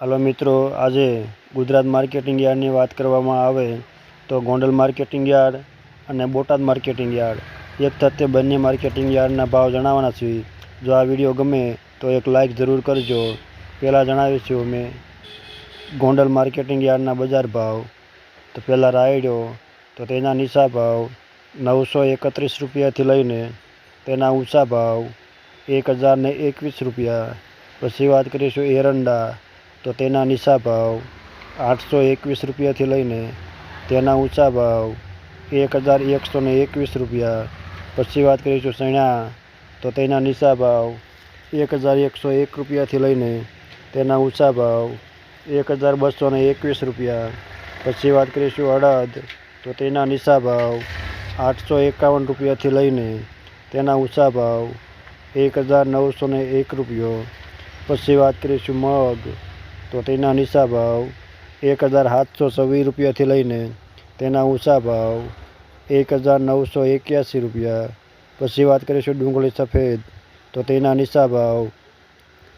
હાલો મિત્રો, આજે ગુજરાત માર્કેટિંગ યાર્ડની વાત કરવામાં આવે તો ગોંડલ માર્કેટિંગ યાર્ડ અને બોટાદ માર્કેટિંગ યાર્ડ. એક થતે બંને માર્કેટિંગ યાર્ડના ભાવ જણાવવાના છીએ જો આ વીડિયો ગમે તો એક લાઈક જરૂર કરજો. પહેલાં જણાવીશું અમે ગોંડલ માર્કેટિંગ યાર્ડના બજાર ભાવ. તો પહેલાં રાયડો, તો તેના નીચા ભાવ નવસો એકત્રીસ રૂપિયાથી લઈને તેના ઊંચા ભાવ એક હજારને એકવીસ રૂપિયા. પછી વાત કરીશું એરંડા તો તેના નીચા ભાવ આઠસો એકવીસ રૂપિયાથી લઈને તેના ઊંચા ભાવ એક હજાર એકસો ને એકવીસ રૂપિયા. પછી વાત કરીશું ચણા તો તેના નીચા ભાવ એક હજાર એકસો એક રૂપિયાથી લઈને તેના ઊંચા ભાવ એક હજાર બસો ને એકવીસ રૂપિયા. પછી વાત કરીશું અડદ, તો તેના નીચા ભાવ આઠસો એકાવન રૂપિયાથી લઈને તેના ઊંચા ભાવ એક હજાર નવસો ને એક રૂપિયો. પછી વાત કરીશું મગ તો તેના નીચા ભાવ એક હજાર સાતસો છવ્વીસ રૂપિયાથી લઈને તેના ઊંચા ભાવ એક હજાર નવસો એક્યાસી રૂપિયા. પછી વાત કરીશું ડુંગળી સફેદ. તો તેના નીચા ભાવ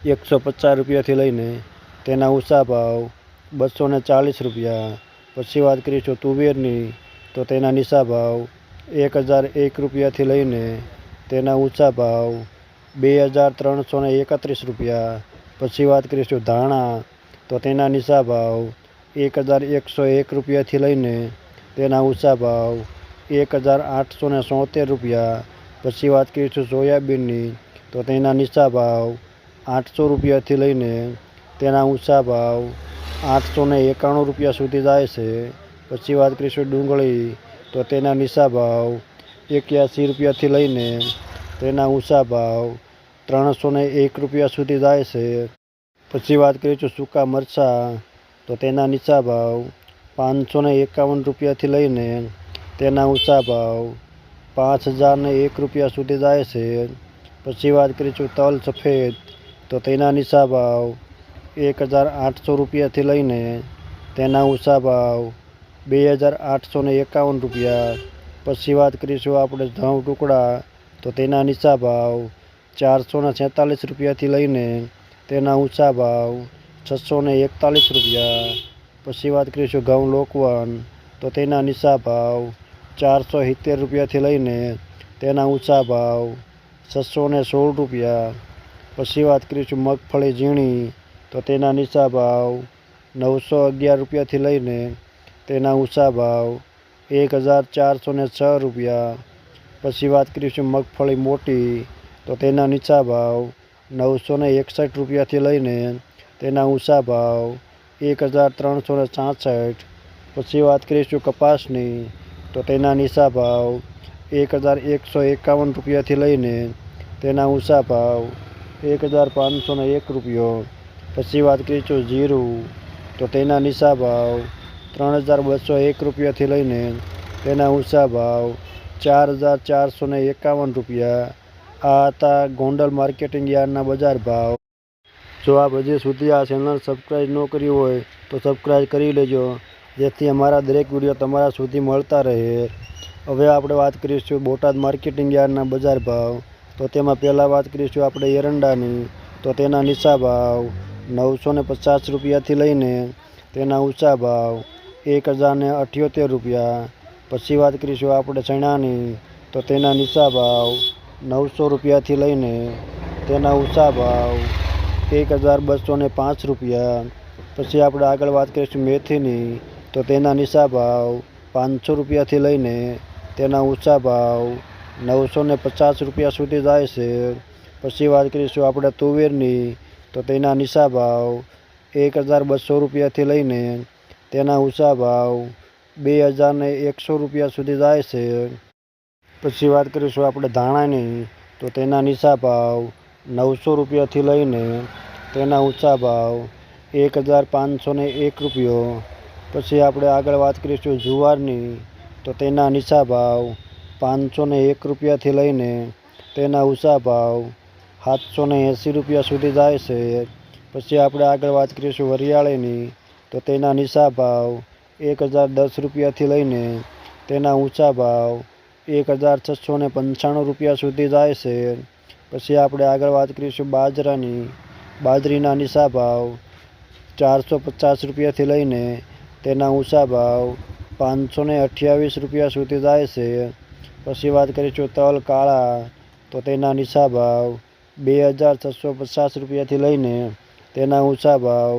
એકસો પચાસ રૂપિયાથી લઈને તેના ઊંચા ભાવ બસો ને ચાલીસ રૂપિયા. પછી વાત કરીશું તુવેરની. તો તેના નીચા ભાવ એક હજાર એક રૂપિયાથી લઈને તેના ઊંચા ભાવ બે હજાર ત્રણસો એકત્રીસ રૂપિયા. પછી વાત કરીશું ધાણા. તો તેના નીચા ભાવ એક હજાર એકસો એક રૂપિયાથી લઈને તેના ઊંચા ભાવ એક હજાર આઠસો ને સોતેર રૂપિયા. પછી વાત કરીશું સોયાબીનની, તો તેના નીચા ભાવ આઠસો રૂપિયાથી લઈને તેના ઊંચા ભાવ આઠસો ને એકાણું રૂપિયા સુધી જાય છે. પછી વાત કરીશું ડુંગળી, તો તેના નીચા ભાવ એક્યાસી રૂપિયાથી લઈને તેના ઊંચા ભાવ ત્રણસો ને એક રૂપિયા સુધી જાય છે. પછી વાત કરીશું સૂકા મરચાં, તો તેના નીચા ભાવ પાંચસો ને એકાવન રૂપિયાથી લઈને તેના ઊંચા ભાવ પાંચ હજારને એક રૂપિયા સુધી જાય છે. પછી વાત કરીશું તલ સફેદ, તો તેના નીચા ભાવ એક હજાર આઠસો રૂપિયાથી લઈને તેના ઊંચા ભાવ બે હજાર આઠસો ને એકાવન રૂપિયા. પછી વાત કરીશું આપણે ધઉં ટુકડા, તો તેના નીચા ભાવ ચારસો ને રૂપિયાથી લઈને તેના ઊંચા ભાવ, છસો ને એકતાલીસ રૂપિયા. પછી વાત કરીશું ઘઉં લોકવન, તો તેના નીચા ભાવ ચારસો સિત્તેર રૂપિયાથી લઈને તેના ઊંચા ભાવ છસો ને સોળ રૂપિયા. પછી વાત કરીશું મગફળી, ઝીણી, તો તેના નીચા ભાવ નવસો અગિયાર રૂપિયાથી લઈને તેના ઊંચા ભાવ એક હજાર ચારસો ને છ રૂપિયા. પછી વાત કરીશું મગફળી મોટી, તો તેના નીચા ભાવ નવસો ને એકસઠ રૂપિયાથી લઈને તેના ઊંચા ભાવ એક હજાર ત્રણસો ને છાસઠ પછી વાત કરીશું કપાસની, તો તેના નીચા ભાવ એક હજાર એકસો એકાવન રૂપિયાથી લઈને તેના ઊંચા ભાવ એક હજાર પાંચસો ને એક રૂપિયો. પછી વાત કરીશું જીરું, તો તેના નીચા ભાવ ત્રણ હજાર બસો એક રૂપિયાથી લઈને તેના ઊંચા ભાવ ચાર હજાર ચારસો એકાવન રૂપિયા. આ હતા ગોંડલ માર્કેટિંગ યાર્ડના બજાર ભાવ. જો આપ હજી સુધી આ ચેનલ સબસ્ક્રાઈબ ન કરી હોય, તો સબસ્ક્રાઈબ કરી લેજો, જેથી અમારા દરેક વીડિયો તમારા સુધી મળતા રહે. હવે આપણે વાત કરીશું બોટાદ માર્કેટિંગ યાર્ડના બજાર ભાવ. તો તેમાં પહેલાં વાત કરીશું આપણે એરંડાની. તો તેના નીચા ભાવ નવસો ને પચાસ રૂપિયાથી લઈને તેના ઊંચા ભાવ એક હજારને અઠ્યોતેર રૂપિયા. પછી વાત કરીશું આપણે ચણાની. તો તેના નીચા ભાવ નવસો રૂપિયાથી લઈને તેના ઊંચા ભાવ એક હજાર બસો ને પાંચ રૂપિયા. પછી આપણે આગળ વાત કરીશું મેથીની, તો તેના નીચા ભાવ પાંચસો રૂપિયાથી લઈને તેના ઊંચા ભાવ નવસો ને પચાસ રૂપિયા સુધી જાય છે. પછી વાત કરીશું આપણે તુવેરની, તો તેના નીચા ભાવ એક હજાર બસો રૂપિયાથી લઈને તેના ઊંચા ભાવ બે હજાર એકસો રૂપિયા સુધી જાય છે. પછી વાત કરીશું આપણે ધાણાની. તો તેના નીચા ભાવ નવસો રૂપિયાથી લઈને તેના ઊંચા ભાવ એક હજાર પાંચસો એક રૂપિયો. પછી આપણે આગળ વાત કરીશું જુવારની. તો તેના નીચા ભાવ પાંચસો એક રૂપિયાથી લઈને તેના ઊંચા ભાવ સાતસો ને એંસી રૂપિયા સુધી જાય છે. પછી આપણે આગળ વાત કરીશું વરિયાળીની. તો તેના નીચા ભાવ એક હજાર દસ રૂપિયાથી લઈને તેના ઊંચા ભાવ એક હજાર છસો ને પંચાણું રૂપિયા સુધી જાય છે. પછી આપણે આગળ વાત કરીશું બાજરાની. બાજરીના નીચા ભાવ ચારસો પચાસ રૂપિયાથી લઈને તેના ઊંચા ભાવ પાંચસો ને અઠ્યાવીસ રૂપિયા સુધી જાય છે. પછી વાત કરીશું તલ કાળા, તો તેના નીચા ભાવ બે હજાર છસો પચાસ રૂપિયાથી લઈને તેના ઊંચા ભાવ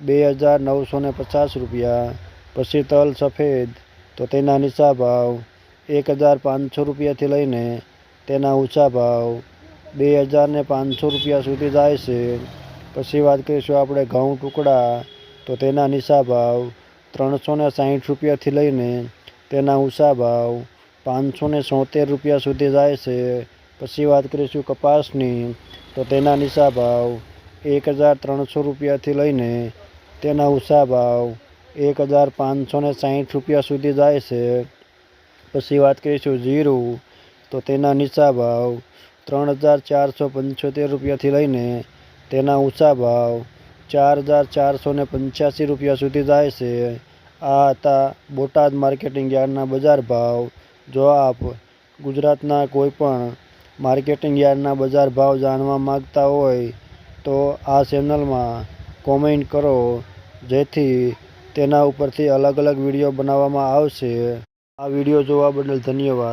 બે હજાર નવસો ને પચાસ રૂપિયા. પછી તલ સફેદ, તો તેના નીચા ભાવ એક હજાર પાંચસો રૂપિયાથી લઈને તેના ઊંચા ભાવ બે હજાર ને પાંચસો રૂપિયા સુધી જાય છે. પછી વાત કરીશું આપણે ઘઉં ટુકડા. તો તેના નીચા ભાવ ત્રણસો ને સાહીઠ રૂપિયાથી લઈને તેના ઊંચા ભાવ પાંચસો ને સોતેર રૂપિયા સુધી જાય છે. પછી વાત કરીશું કપાસની. તો તેના નીચા ભાવ એક હજાર ત્રણસો રૂપિયાથી લઈને તેના ઊંચા ભાવ એક હજાર પાંચસો ને સાહીઠ રૂપિયા સુધી જાય છે. પછી વાત કરીશું જીરું, તો તેના નીચા ભાવ ત્રણ હજાર ચારસો પંચોતેર રૂપિયાથી લઈને તેના ઊંચા ભાવ ચાર હજાર ચારસો ને પંચ્યાસી રૂપિયા સુધી જાય છે. આ હતા બોટાદ માર્કેટિંગ યાર્ડના બજાર ભાવ. જો આપ ગુજરાતના કોઈપણ માર્કેટિંગ યાર્ડના બજાર ભાવ જાણવા માગતા હોય, તો આ ચેનલમાં કોમેન્ટ કરો, જેથી તેના ઉપરથી અલગ અલગ વીડિયો બનાવવામાં આવશે. આ વીડિયો જોવા બદલ ધન્યવાદ.